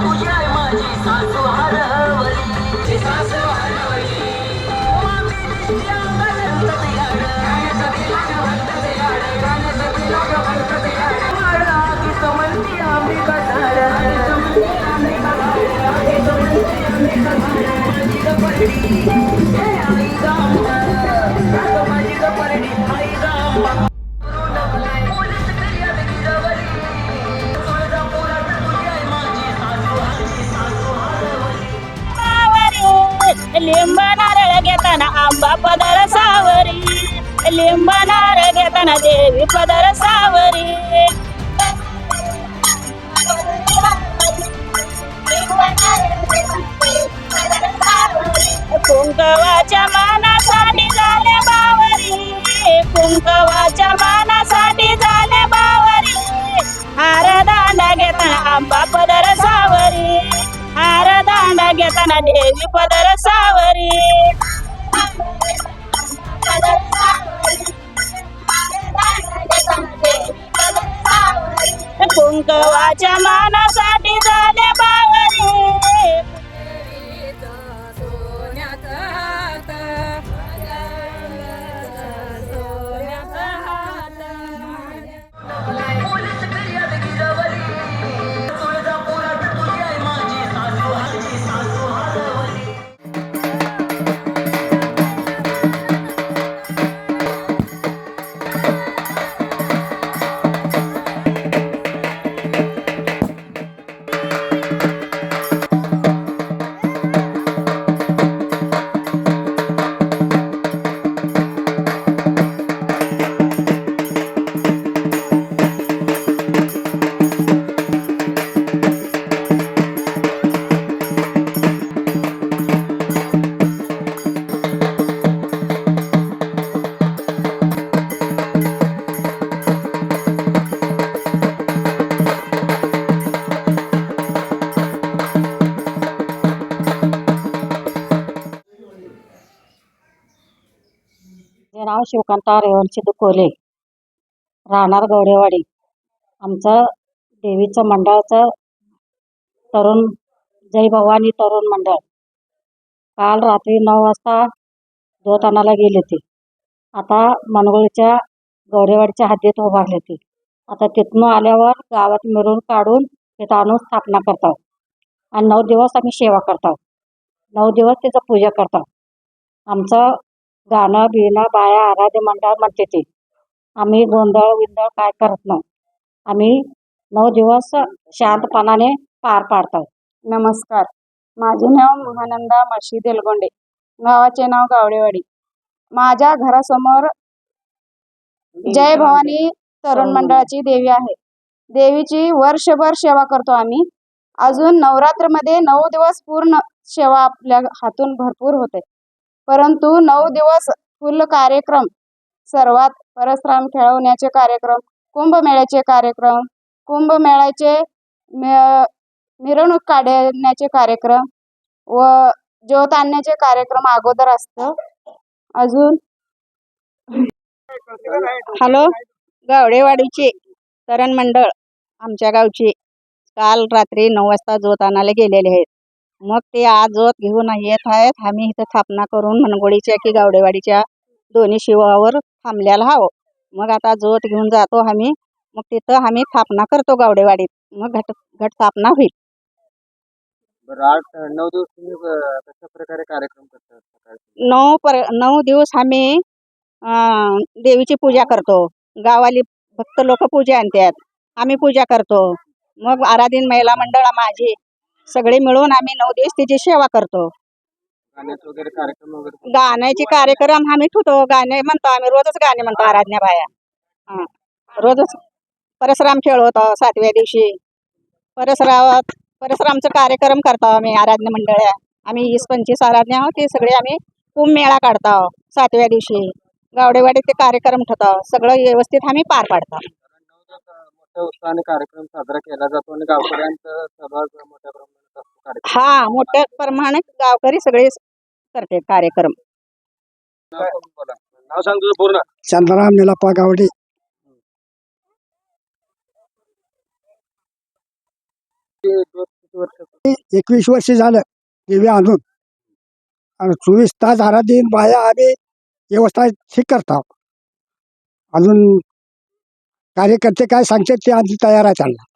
तुझी आहे माझी सासू लिंब नारळ घेताना आंबा पदर सावरी. लिंब नारळ घेताना देवी पदर सावरी. कुंकवाच्या मानासाठी झाले बावरी. कुंकवाच्या मानासाठी झाले बावरी. हार दांडा घेताना आंबा घेताना देवी पदर सावरी. कुंकवाच्या मानासाठी नाव शिवकांत रेवणची दुकोले राहणार गवडेवाडी आमचं देवीचं मंडळाचं तरुण जय भवानी तरुण मंडळ. काल रात्री नऊ वाजता दोतानाला गेले ते. आता मनगोळीच्या गवडेवाडीच्या हद्दीत उभारले ते. आता तिथनं आल्यावर गावात मिळून काढून तिथं आणून स्थापना करतात. आणि नऊ दिवस आम्ही सेवा करतो नऊ दिवस तिचं पूजा करतो आमचं गाणं बिणं बाया आराध्य मंडळ म्हणते ते. आम्ही गोंधळ विंधळ काय करत नाही. आम्ही नऊ दिवस शांतपणाने पार पाडतो नमस्कार. माझे नाव महानंदा मशी देलगोंडे. गावाचे नाव गावडेवाडी. माझ्या घरासमोर जय भवानी तरुण मंडळाची देवी आहे. देवीची वर्षभर सेवा करतो आम्ही. अजून नवरात्रमध्ये नऊ दिवस पूर्ण सेवा आपल्या हातून भरपूर होते. परंतु नऊ दिवस फुल कार्यक्रम सर्वात परस्राम खेळवण्याचे कार्यक्रम कुंभमेळ्याचे कार्यक्रम कुंभमेळ्याचे मिरवणूक काढण्याचे कार्यक्रम व ज्योत आणण्याचे कार्यक्रम अगोदर असतं. अजून? हॅलो गावडेवाडीचे तरण मंडळ आमच्या गावचे. काल रात्री नऊ वाजता जोत आणायला गेलेले आहेत. मग ते आज जोत घेऊन येत आहेत. आम्ही इथं स्थापना करून मनगोळीच्या की गावडेवाडीच्या दोन्ही शिवावर थांबलेला आहो मग आता जोत घेऊन जातो आम्ही. मग तिथं आम्ही स्थापना करतो गावडेवाडीत. मग घट घट स्थापना होईल. बरं आठ नऊ दिवस तुम्ही अं, कशा प्रकारे कार्यक्रम करता सकाळी नऊ पर नऊ दिवस आम्ही अं, देवीची पूजा करतो. गावाली भक्त लोक पूजा आणतात. आम्ही पूजा करतो. मग आराधीन महिला मंडळ माझी सगळे मिळून आम्ही नऊ दिवस तिची सेवा करतो. गाण्याचे वगैरे कार्यक्रम वगैरे गाण्याचे कार्यक्रम आम्ही ठेवतो. गाणे म्हणतो आम्ही रोजच गाणे म्हणतो आराधन्या बाया. हां. रोजच परशुराम खेळ होतो सातव्या दिवशी. परशुरावात परशुरामचा कार्यक्रम करतो आम्ही आराधन्य मंडळ. आम्ही वीस पंचवीस आराधने आहोत ते सगळे आम्ही कुंभमेळा काढतो सातव्या दिवशी. गावडेवाडीत ते कार्यक्रम ठेवतो. सगळं व्यवस्थित आम्ही पार पाडतो कारण नऊ दिवस अं, मोठ्या उत्साहाने कार्यक्रम साजरा केला जातो आणि गावकऱ्यांचा सहभाग मोठ्या प्रमाणात असतो कार्यक्रम हा मोठ्या प्रमाणात गावकरी सगळे करते कार्यक्रम. नाव बोला नाव सांग तुझं पूर्ण. चंद्रराम निलाप्पा गावडे. किती दिवस, किती वर्ष एकवीस वर्ष झालं देवी आणून आणि चोवीस तास आराधीन बाया आम्ही व्यवस्था ठीक करतो. अजून कार्यकर्ते काय सांगतात ते आधी तयार आहे त्यांना.